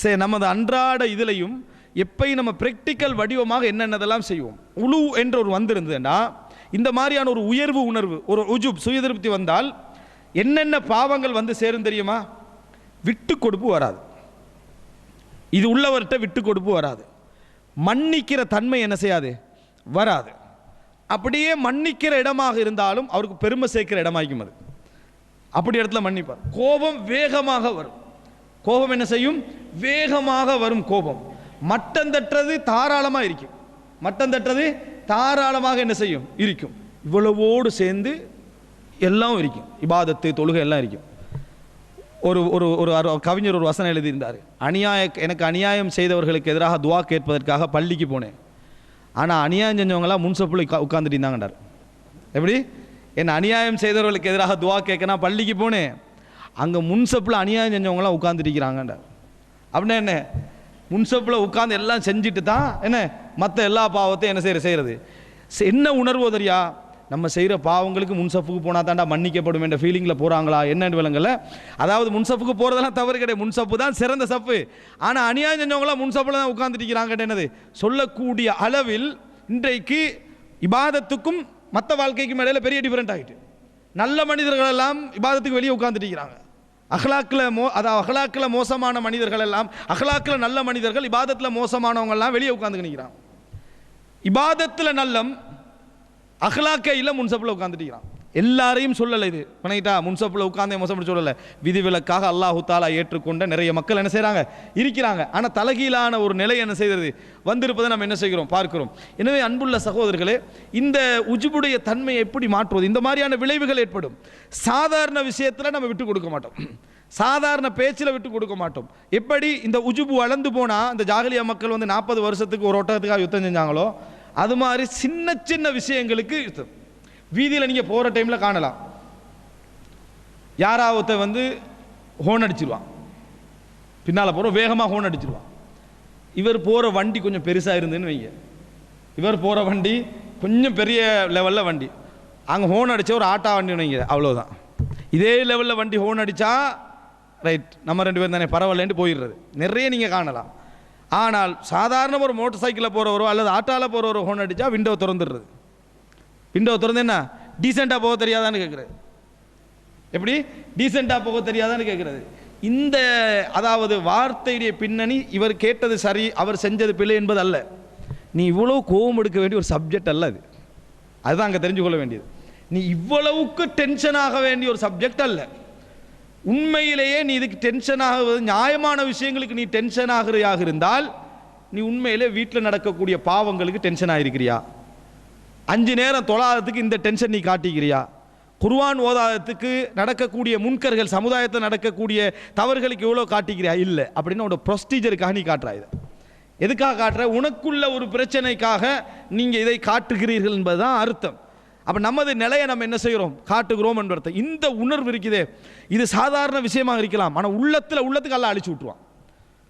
சே நமது அன்றாட இதிலையும் எப்பயும் நம்ம ப்ராக்டிக்கல் வடிவமாக என்னென்னதெல்லாம் செய்வோம்? உழு என்ற ஒரு வந்திருந்ததுன்னா இந்த மாதிரியான ஒரு உயர்வு உணர்வு ஒரு உஜுப் சுயதிருப்தி வந்தால் என்னென்ன பாவங்கள் வந்து சேரும் தெரியுமா? விட்டு கொடுப்பு வராது. இது உள்ளவர்கிட்ட விட்டு கொடுப்பு வராது. மன்னிக்கிற தன்மை என்ன செய்யாது? வராது. அப்படியே மன்னிக்கிற இடமாக இருந்தாலும் அவருக்கு பெருமை சேர்க்கிற இடமாக்கும் அது. அப்படி இடத்துல மன்னிப்பார். கோபம் வேகமாக வரும். கோபம் என்ன செய்யும்? வேகமாக வரும் கோபம். மட்டம் தட்டுறது தாராளமாக இருக்கும். மட்டம் தட்டுறது தாராளமாக என்ன செய்யும்? இருக்கும். இவ்வளவோடு சேர்ந்து எல்லாம் இருக்கும். இபாதத்து தொழுகை எல்லாம் இருக்கும். ஒரு ஒரு ஒரு அரு- கவிஞர் ஒரு வசனம் எழுதியிருந்தார். அநியாய எனக்கு அநியாயம் செய்தவர்களுக்கு எதிராக துவா கேட்பதற்காக பள்ளிக்கு போனேன். ஆனால் அநியாயம் செஞ்சவங்களாம் முன்சப்புல உட்காந்துட்டு இருந்தாங்கன்றார். எப்படி? என்ன அநியாயம் செய்தவர்களுக்கு எதிராக துவா கேட்க நான் பள்ளிக்கு போனேன். அங்கே முன்சப்பில் அநியாயம் செஞ்சவங்களாம் உட்காந்துருக்கிறாங்கண்ட அப்படின்னா என்ன? முன்சப்பில் உட்காந்து எல்லாம் செஞ்சுட்டு தான் என்ன? மற்ற எல்லா பாவத்தையும் என்ன செய்கிற செய்கிறது என்ன உணர்வோ தெரியா நம்ம செய்கிற பாவங்களுக்கு முன்சப்புக்கு போனால் தாண்டா மன்னிக்கப்படும் என்ற ஃபீலிங்கில் போகிறாங்களா என்னன்னு விலங்கல அதாவது முன்சப்புக்கு போகிறதெல்லாம் தவறு கிடையாது. முன்சப்பு தான் சிறந்த சப்பு. ஆனால் அநியாயம் செஞ்சவங்களாம் முன்சப்பில் தான் உட்காந்துட்டு என்னது? சொல்லக்கூடிய அளவில் இன்றைக்கு இபாதத்துக்கும் மற்ற வாழ்க்கைக்கும் இடையில பெரிய டிஃப்ரெண்ட் ஆகிட்டு நல்ல மனிதர்களெல்லாம் இபாதத்துக்கு வெளியே உட்காந்துட்டு இருக்கிறாங்க அஹ்லாக்கில் மோ அதாவது அஹ்லாக்கில் மோசமான மனிதர்கள் எல்லாம் அஹ்லாக்கில் நல்ல மனிதர்கள் இபாதத்தில் மோசமானவங்கள்லாம் வெளியே உட்காந்து நிற்கிறான் இபாதத்தில் நல்லம் அஹ்லாக்கே முன்சப்பில் உட்காந்துட்டு எல்லாரையும் சொல்லலை இது. பண்ணிட்டா முன்சப்பில் உட்காந்து மோசப்படி சொல்லலை. விதிவிலக்காக அல்லாஹு தாலா ஏற்றுக்கொண்ட நிறைய மக்கள் என்ன செய்கிறாங்க இருக்கிறாங்க. ஆனால் தலகீழான ஒரு நிலை என்ன செய்கிறது? வந்திருப்பதை நம்ம என்ன செய்கிறோம்? பார்க்கிறோம். எனவே அன்புள்ள சகோதரர்களே இந்த உஜுபுடைய தன்மையை எப்படி மாற்றுவது? இந்த மாதிரியான விளைவுகள் ஏற்படும். சாதாரண விஷயத்தில் நம்ம விட்டு கொடுக்க மாட்டோம். சாதாரண பேச்சில் விட்டு கொடுக்க மாட்டோம். எப்படி இந்த உஜுபு வளர்ந்து போனால் இந்த ஜாகலியா மக்கள் வந்து நாற்பது வருஷத்துக்கு ஒரு ஒட்டகத்துக்காக யுத்தம் செஞ்சாங்களோ அது மாதிரி சின்ன சின்ன விஷயங்களுக்கு யுத்தம். வீதியில் நீங்கள் போகிற டைமில் காணலாம். யாராவத்த வந்து ஹோன் அடிச்சிருவான். பின்னால் போகிற வேகமாக ஹோன் அடிச்சிருவான். இவர் போகிற வண்டி கொஞ்சம் பெருசாக இருந்துன்னு வைங்க. இவர் போகிற வண்டி கொஞ்சம் பெரிய லெவலில் வண்டி. அங்கே ஹோன் அடித்த ஒரு ஆட்டா வண்டி வைங்க அவ்வளோதான் இதே லெவலில் வண்டி ஹோன் அடித்தா ரைட் நம்ம ரெண்டு பேரும் தானே பரவாயில்லன்ட்டு போயிடுறது. நிறைய நீங்கள் காணலாம். ஆனால் சாதாரண ஒரு மோட்டர் சைக்கிளில் போகிறவரோ அல்லது ஆட்டாவில் போகிறவரோ ஹோன் அடித்தா விண்டோ திறந்துடுறது. விண்டோ திறந்து என்ன? டீசெண்டாக போக தெரியாதான்னு கேட்குறது எப்படி? டீசெண்டாக போக தெரியாதான்னு கேட்குறது இந்த அதாவது வார்த்தையுடைய பின்னணி இவர் கேட்டது சரி அவர் செஞ்சது பிள்ளை என்பது அல்ல. நீ இவ்வளோ கோபம் எடுக்க வேண்டிய ஒரு சப்ஜெக்ட் அல்ல அது. அதுதான் அங்கே தெரிஞ்சு கொள்ள வேண்டியது. நீ இவ்வளவுக்கு டென்ஷன் ஆக வேண்டிய ஒரு சப்ஜெக்ட் அல்ல. உண்மையிலேயே நீ இதுக்கு டென்ஷன் ஆகுவது நியாயமான விஷயங்களுக்கு நீ டென்ஷன் ஆகிறியாக இருந்தால் நீ உண்மையிலே வீட்டில் நடக்கக்கூடிய பாவங்களுக்கு டென்ஷன் ஆகிருக்கிறியா அஞ்சு நேரம் தொழாததுக்கு இந்த டென்ஷன் நீ காட்டிக்கிறியா? குர்வான் ஓதாதத்துக்கு நடக்கக்கூடிய முன்கர்கள் சமுதாயத்தில் நடக்கக்கூடிய தவறுகளுக்கு எவ்வளோ காட்டிக்கிறியா? இல்லை. அப்படின்னு உன்னோட ப்ரொஸ்டீஜருக்காக நீ காட்டுறா இதை. எதுக்காக காட்டுற? உனக்குள்ள ஒரு பிரச்சனைக்காக நீங்கள் இதை காட்டுகிறீர்கள் என்பதுதான் அர்த்தம். அப்போ நமது நிலையை நம்ம என்ன செய்கிறோம்? காட்டுகிறோம் என்ற அர்த்தம். இந்த உணர்வு இருக்குதே. இது சாதாரண விஷயமாக இருக்கலாம். ஆனால் உள்ளத்தில் உள்ளத்துக்கு எல்லாம் அழிச்சு விட்டுருவான்.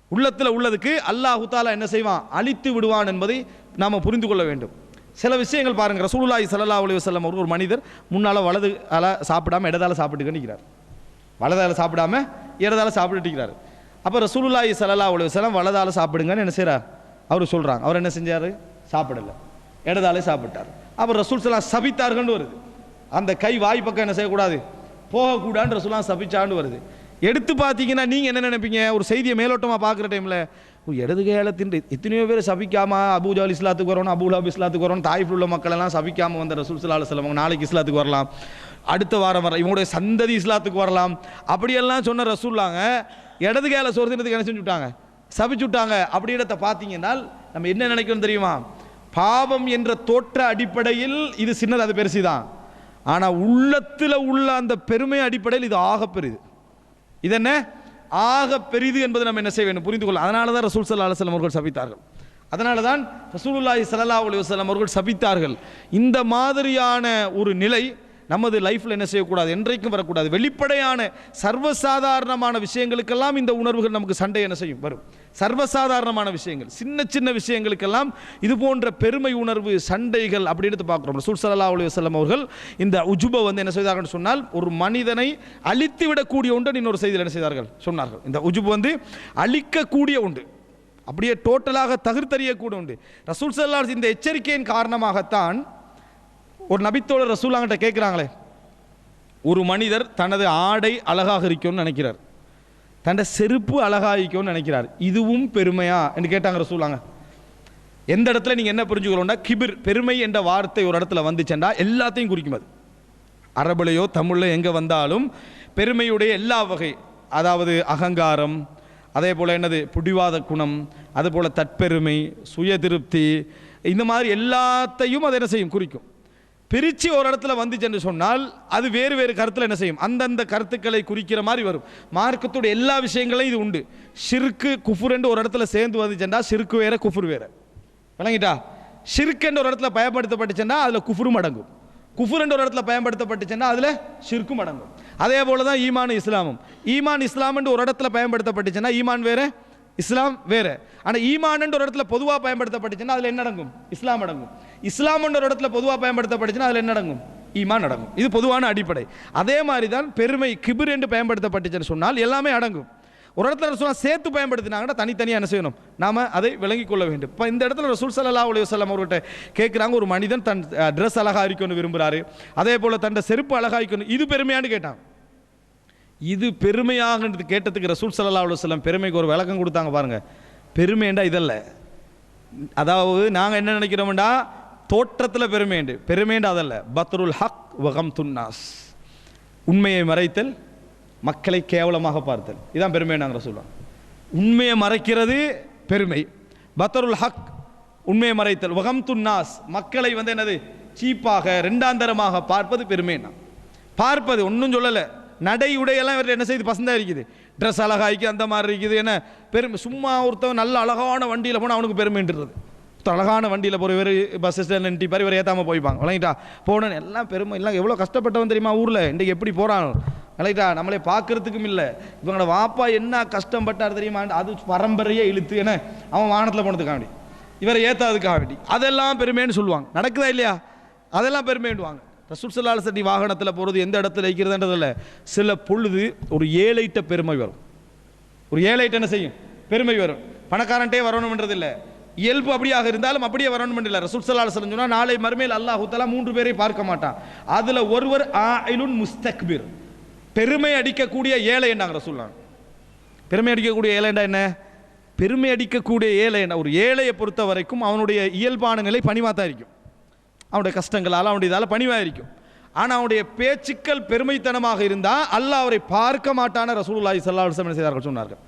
உள்ளத்தில் உள்ளதுக்கு அல்லாஹு தாலா என்ன செய்வான்? அழித்து விடுவான் என்பதை நாம் புரிந்து கொள்ள வேண்டும். சில விஷயங்கள் பாருங்க. ரசூலுல்லாய் சல்லா அலி வஸல்லம் அவர்கள் ஒரு மனிதர் முன்னால் வலது அல சாப்பிடாம இடதால சாப்பிட்டு நிற்கிறார் வலதால சாப்பிடாம இடதால சாப்பிட்டுட்டு இருக்கிறார் அப்போ ரசூலுல்லாய் சல்லா அலி வஸல்லம் வலதால சாப்பிடுங்கன்னு என்ன செய்கிறார் அவர் சொல்கிறாங்க அவர் என்ன செஞ்சார்? சாப்பிடல. இடதாலே சாப்பிட்டார். அப்போ ரசூல் சலா சபித்தார்கள்னு வருது. அந்த கை வாய் பக்கம் என்ன செய்யக்கூடாது? போகக்கூடாதுன்னு ரசூலாம் சபிச்சான்னு வருது. எடுத்து பார்த்தீங்கன்னா நீங்கள் என்ன நினைப்பீங்க? ஒரு செய்தியை மேலோட்டமாக பார்க்குற டைமில் இடது கேளத்தின் எத்தனையோ பேர் சபிக்காம அபூஜால் இஸ்லாத்துக்கு வரணும் அபூலாப் இஸ்லாத்துக்கு வரணும் தாய்ப்பு உள்ள மக்கள் எல்லாம் சபிக்காம வந்த ரசூல் சல்லா அலுவலம் நாளைக்கு இஸ்லாத்துக்கு வரலாம். அடுத்த வாரம் வர இவங்களுடைய சந்ததி இஸ்லாத்துக்கு வரலாம். அப்படியெல்லாம் சொன்ன ரசூல்லாங்க இடது கேள சோறு என்ன செஞ்சு விட்டாங்க? சபிச்சு விட்டாங்க. அப்படி பார்த்தீங்கன்னா நம்ம என்ன நினைக்கணும் தெரியுமா? பாவம் என்ற தோற்ற அடிப்படையில் இது சின்னது அது பெருசு தான். ஆனால் உள்ளத்தில் உள்ள அந்த பெருமை அடிப்படையில் இது ஆக பெரிது இது என்ன? ஆக பெரிது என்பது நம்ம என்ன செய்ய வேண்டும்? புரிந்து கொள்ள. அதனால தான் ரசூல் சல்லா அலுவலம் அவர்கள் சபித்தார்கள். அதனால தான் ரசூலுல்லாஹி சல்லா அலைஹி வஸல்லம் அவர்கள் சபித்தார்கள். இந்த மாதிரியான ஒரு நிலை நமது லைஃப்பில் என்ன செய்யக்கூடாது? என்றைக்கும் வரக்கூடாது. வெளிப்படையான சர்வசாதாரணமான விஷயங்களுக்கெல்லாம் இந்த உணர்வுகள் நமக்கு சண்டை என்ன செய்யும்? வரும். சர்வசாதாரணமான விஷயங்கள் சின்ன சின்ன விஷயங்களுக்கெல்லாம் இது போன்ற பெருமை உணர்வு சண்டைகள் அப்படி எடுத்து பார்க்குறோம். ரசூல் ஸல்லல்லாஹு அலைஹி அவர்கள் இந்த உஜுபை வந்து என்ன செய்தார்கள் சொன்னால் ஒரு மனிதனை அழித்து விடக்கூடிய ஒன்று இன்னொரு செய்தியில் என்ன செய்தார்கள்? சொன்னார்கள். இந்த உஜுபு வந்து அழிக்கக்கூடிய உண்டு. அப்படியே டோட்டலாக தகர்த்தறியக்கூடிய உண்டு. ரசூல் ஸல்லல்லாஹு இந்த எச்சரிக்கையின் காரணமாகத்தான் ஒரு நபித்தோழர் ரசூலாங்கிட்ட கேட்குறாங்களே ஒரு மனிதர் தனது ஆடை அழகாக இருக்கும்னு நினைக்கிறார். தன்னை செருப்பு அழகாக இருக்கும்னு நினைக்கிறார். இதுவும் பெருமையா என்று கேட்டாங்க ரசூலாங்க எந்த இடத்துல நீங்கள் என்ன புரிஞ்சுக்கணும்னா கிபிர் பெருமை என்ற வார்த்தை ஒரு இடத்துல வந்துச்சுண்டா எல்லாத்தையும் குறிக்கும் அது. அரபுலையோ தமிழ்லையோ எங்கே வந்தாலும் பெருமையுடைய எல்லா வகை அதாவது அகங்காரம் அதே போல் என்னது புடிவாத குணம் அதுபோல் தற்பெருமை சுய திருப்தி இந்த மாதிரி எல்லாத்தையும் அது என்ன செய்யும்? குறிக்கும். பிரித்து ஒரு இடத்துல வந்துச்சுன்னு சொன்னால் அது வேறு வேறு கருத்தில் என்ன செய்யும்? அந்தந்த கருத்துக்களை குறிக்கிற மாதிரி வரும். மார்க்கத்துடைய எல்லா விஷயங்களையும் இது உண்டு. ஷிர்க்கு குஃபுரென்று ஒரு இடத்துல சேர்ந்து வந்துச்சுன்னா ஷிர்க்கு வேற குஃபுர் வேற. விளங்கிட்டா? ஷிர்க் ஒரு இடத்துல பயன்படுத்தப்பட்டுச்சுன்னா அதில் குஃபுரும் அடங்கும் குஃபுர் என்ற ஒரு இடத்துல பயன்படுத்தப்பட்டுச்சுன்னா அதில் ஷிர்க்கும் அடங்கும் அதே போல தான் ஈமான் இஸ்லாமும். ஈமான் இஸ்லாம்னு ஒரு இடத்துல பயன்படுத்தப்பட்டுச்சுன்னா ஈமான் வேறு இஸ்லாம் வேறு. ஆனால் ஈமான்ன்ற ஒரு இடத்துல பொதுவாக பயன்படுத்தப்பட்டுச்சுன்னா அதில் என்ன அடங்கும்? இஸ்லாம் அடங்கும். இஸ்லாம்ன்ற ஒரு இடத்துல பொதுவாக பயன்படுத்தப்பட்டுச்சுன்னா அதில் என்ன அடங்கும்? ஈமான் அடங்கும். இது பொதுவான அடிப்படை. அதே மாதிரி தான் பெருமை கிபிர் என்று பயன்படுத்தப்பட்டுச்சுன்னு சொன்னால் எல்லாமே அடங்கும். ஒரு இடத்துல ரசூலா சேர்த்து பயன்படுத்தினாங்கன்னா தனித்தனியாக என்ன செய்யணும்? நாம அதை விளங்கிக் கொள்ள வேண்டும். இப்போ இந்த இடத்துல ரசூல் சல்லா அலைஹி வஸல்லம் அவர்கிட்ட கேட்குறாங்க ஒரு மனிதன் தன் ட்ரெஸ் அழகா இருக்கணும்னு விரும்புகிறாரு அதே போல் தன் செருப்பு அழகா இருக்கணும் இது பெருமையானு கேட்டான். இது பெருமையாகன்றது கேட்டதுக்கு ரசூல் சல்லா அலுவலம் பெருமைக்கு ஒரு விளக்கம் கொடுத்தாங்க பாருங்கள் பெருமைண்டா இதல்ல. அதாவது நாங்கள் என்ன நினைக்கிறோம்டா? தோற்றத்தில் பெருமைண்டு பெருமைண்டு அதல்ல. பத்ருல் ஹக் வகம் துன்னாஸ் உண்மையை மறைத்தல் மக்களை கேவலமாக பார்த்தல். இதான் பெருமை நாங்கள் சொல்லுவோம் உண்மையை மறைக்கிறது பெருமை. பத்தருல் ஹக் உண்மையை மறைத்தல். வகம் துன்னாஸ் மக்களை வந்து என்னது? சீப்பாக ரெண்டாந்தரமாக பார்ப்பது பெருமைன்னா பார்ப்பது ஒன்றும் சொல்லலை. நடை உடையெல்லாம் இவர்கிட்ட என்ன செய்து பசந்தாக இருக்குது. ட்ரெஸ் அழகாய்க்கு அந்த மாதிரி இருக்குது. என்ன? பெருமை சும்மா ஒருத்தவன் நல்ல அழகான வண்டியில் போனால் அவனுக்கு பெருமைன்றது அழகான வண்டியில் போகிற இவர் பஸ் ஸ்டாண்ட் நின்று பாரு இவர் ஏற்றாமல் போய்ப்பாங்க. விளங்கிட்டா? போனேன் எல்லாம் பெருமை. எல்லாம் எவ்வளோ கஷ்டப்பட்டவன் தெரியுமா ஊரில்? இன்றைக்கு எப்படி போகிறான் விளங்கிட்டா? நம்மளே பார்க்கறதுக்கும் இல்லை. இவங்களோட வாப்பா என்ன கஷ்டப்பட்டார் தெரியுமா? அது பரம்பரையே இழுத்து என்ன? அவன் வானத்தில் போனதுக்காக வேண்டி. இவரை ஏற்றாதுக்காக வேண்டி. அதெல்லாம் பெருமைன்னு சொல்லுவாங்க. நடக்குதா இல்லையா? அதெல்லாம் பெருமைண்டுவாங்க ரசூல் சல்லால் சட்டி வாகனத்தில் போகிறது எந்த இடத்துல வைக்கிறதுன்றதில்ல. சில பொழுது ஒரு ஏழைட்ட பெருமை வரும். ஒரு ஏழைட்ட என்ன செய்யும்? பெருமை வரும். பணக்காரன்ட்டே வரணும்ன்றது இயல்பு அப்படியாக இருந்தாலும் அப்படியே வரணும் இல்லை ரசூல் சல்லால் சொன்னால் நாளை மறுமையில் அல்லாஹூத்தலா மூன்று பேரை பார்க்க மாட்டான். அதில் ஒருவர் ஆயிலுன் முஸ்தக்பிர். பெருமை அடிக்கக்கூடிய ஏழை என்னாங்க ரசூல்லான் பெருமை அடிக்கக்கூடிய ஏழைண்டா என்ன? பெருமை அடிக்கக்கூடிய ஏழை என்ன? ஒரு ஏழையை பொறுத்த வரைக்கும் அவனுடைய இயல்பான நிலை பணிவாக தான் இருக்கும். அவனுடைய கஷ்டங்களால் அவனுடைய இதால் பணிவாக இருக்கும் ஆனால் அவனுடைய பேச்சுக்கள் பெருமைத்தனமாக இருந்தால் அல்லாஹ் அவரை பார்க்க மாட்டான ரசூலுல்லாஹி ஸல்லல்லாஹு அலைஹி வஸல்லம் செய்தார்கள் சொன்னார்கள்.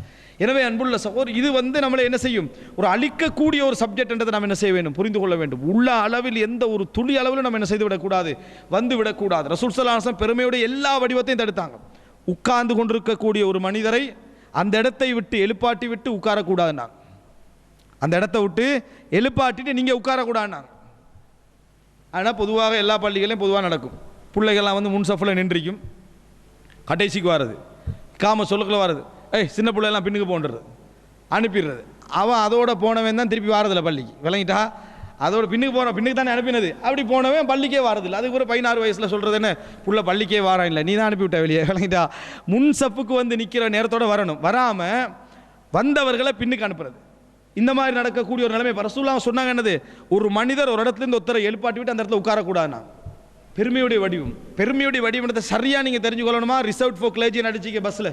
எனவே அன்புள்ள சகோதர் இது வந்து நம்மளை என்ன செய்யும்? ஒரு அழிக்கக்கூடிய ஒரு சப்ஜெக்ட்ன்றதை நம்ம என்ன செய்ய வேண்டும்? புரிந்து கொள்ள வேண்டும். உள்ள அளவில் எந்த ஒரு துளி அளவில் நம்ம என்ன செய்து விடக்கூடாது? வந்து விடக்கூடாது. ரசூல் சல்லாஹம் பெருமையுடைய எல்லா வடிவத்தையும் தடுத்தாங்க. உட்கார்ந்து கொண்டிருக்கக்கூடிய ஒரு மனிதரை அந்த இடத்தை விட்டு எழுப்பாட்டி விட்டு உட்காரக்கூடாதுன்னாங்க. அந்த இடத்த விட்டு எழுப்பாட்டிட்டு நீங்கள் உட்காரக்கூடாதுன்னாங்க. ஆனால் பொதுவாக எல்லா பள்ளிகளையும் பொதுவாக நடக்கும். பிள்ளைகள்லாம் வந்து முன் சஃபில் நின்றிக்கும் கடைசிக்கு வர்றது. காம சொல்லுக்குள்ள வர்றது. ஏய் சின்ன பிள்ளைலாம் பின்னுக்கு போன்றது. அனுப்பிடுறது. அவன் அதோட போனவன் தான் திருப்பி வாரதில்லை பள்ளிக்கு. விளங்கிட்டா? அதோட பின்னுக்கு போன பின்னுக்கு தானே அனுப்பினது. அப்படி போனவன் பள்ளிக்கே வாரதில்லை. அதுக்கு ஒரு பதினாறு வயசில் சொல்கிறது என்ன? புள்ள பள்ளிக்கே வாரான் இல்லை நீ தான் அனுப்பிவிட்ட வெளியே. விளங்கிட்டா? முன் சப்புக்கு வந்து நிற்கிற நேரத்தோடு வரணும். வராமல் வந்தவர்களை பின்னுக்கு அனுப்புறது. இந்த மாதிரி நடக்கக்கூடிய ஒரு நிலைமை பரசூலா சொன்னாங்க என்னது? ஒரு மனிதர் ஒரு இடத்துலேருந்து ஒருத்தரை எழுப்பாட்டி விட்டு அந்த இடத்துல உட்காரக்கூடாதுன்னா. பெருமையுடைய வடிவம். பெருமையுடைய வடிவத்தை சரியாக நீங்கள் தெரிஞ்சுக்கொள்ளணுமா? ரிசர்வ் ஃபோர் கிளேஜின் அடிச்சிக்க பஸ்ஸில்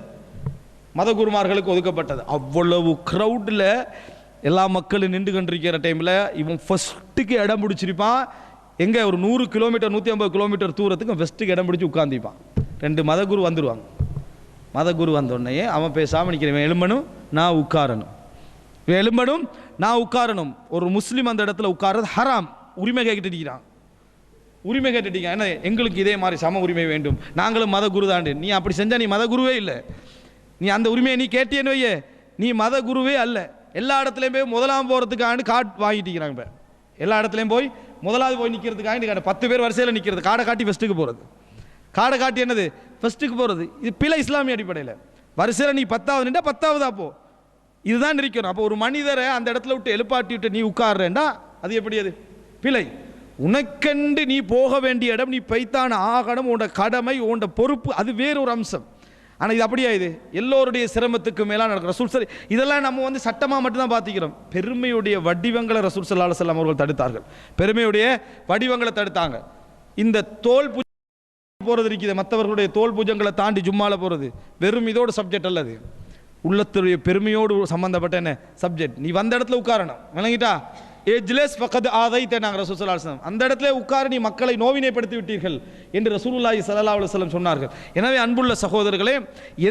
மதகுருமார்களுக்கு ஒதுக்கப்பட்டது. அவ்வளவு க்ரௌடில் எல்லா மக்களும் நின்று கொண்டிருக்கிற டைமில் இவன் ஃபஸ்ட்டுக்கு இடம் பிடிச்சிருப்பான். எங்கே? ஒரு நூறு கிலோமீட்டர் நூற்றி ஐம்பது கிலோமீட்டர் தூரத்துக்கு ஃபஸ்ட்டுக்கு இடம் பிடிச்சி உட்காந்துப்பான் ரெண்டு மதகுரு வந்துடுவாங்க மதகுரு வந்தோடனே அவன் பேசாமல் நிற்கிறவன் எலும்பணும் நான் உட்காரணும். எலும்பணும் நான் உட்காரணும். ஒரு முஸ்லீம் அந்த இடத்துல உட்கார்றது ஹராம். உரிமை கேட்டுட்டு இருக்கிறான் உரிமை கேட்டுட்டீங்க. என்ன எங்களுக்கு இதே மாதிரி சம உரிமை வேண்டும். நாங்களும் மத குரு தாண்டு நீ அப்படி செஞ்சால் நீ மத குருவே இல்லை. நீ அந்த உரிமையை நீ கேட்டியன்னு வையே. நீ மத குருவே அல்ல. எல்லா இடத்துலையும் போய் முதலாம் போகிறதுக்காண்டு காட் வாங்கிட்டு இருக்கிறாங்க இப்போ. எல்லா இடத்துலையும் போய் முதலாவது போய் நிற்கிறதுக்காக பத்து பேர் வரிசையில் நிற்கிறது காடை காட்டி ஃபஸ்ட்டுக்கு போகிறது காடை காட்டி என்னது? ஃபர்ஸ்ட்டுக்கு போகிறது இது பிழை இஸ்லாமிய அடிப்படையில். வரிசையில் நீ பத்தாவது நின்றா பத்தாவதா போ. இதுதான் இருக்கணும் அப்போ ஒரு மனிதரை அந்த இடத்துல விட்டு எழுப்பாட்டி விட்டு நீ உட்கார்றேன்டா அது எப்படி அது? பிழை உனக்கென்று நீ போக வேண்டிய இடம் நீ பைத்தான ஆகணும் உன்னோட கடமை உன்னோட பொறுப்பு அது வேறு ஒரு அம்சம். ஆனால் இது அப்படியா இது? எல்லோருடைய சிரமத்துக்கு மேலாக நடக்கும் ரசூல் சரி இதெல்லாம் நம்ம வந்து சட்டமாக மட்டும்தான் பார்த்துக்கிறோம். பெருமையுடைய வடிவங்களை ரசூல் சல்லா அலுவலாம் அவர்கள் தடுத்தார்கள். பெருமையுடைய வடிவங்களை தடுத்தாங்க. இந்த தோல் பூஜை போகிறது இருக்குது. மற்றவர்களுடைய தோல் பூஜங்களை தாண்டி ஜும்மாவில் போகிறது வெறும் இதோட சப்ஜெக்ட் அல்லது உள்ளத்துடைய பெருமையோடு சம்மந்தப்பட்ட என்ன? சப்ஜெக்ட் நீ வந்த இடத்துல உட்காரணும். விளங்கிட்டா? ஏஜ்லெஸ் பக்கத்து ஆதை நாங்கள் ரசூசலாசனம் அந்த இடத்துல உட்கார நீ மக்களை நோவினைப்படுத்தி விட்டீர்கள் என்று ரசூலுல்லாஹி ஸல்லல்லாஹு அலுவலம் சொன்னார்கள். எனவே அன்புள்ள சகோதரர்களே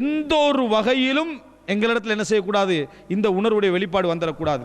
எந்த ஒரு வகையிலும் எங்களிடத்தில் என்ன செய்யக்கூடாது? இந்த உணர்வுடைய வெளிப்பாடு வந்துடக்கூடாது.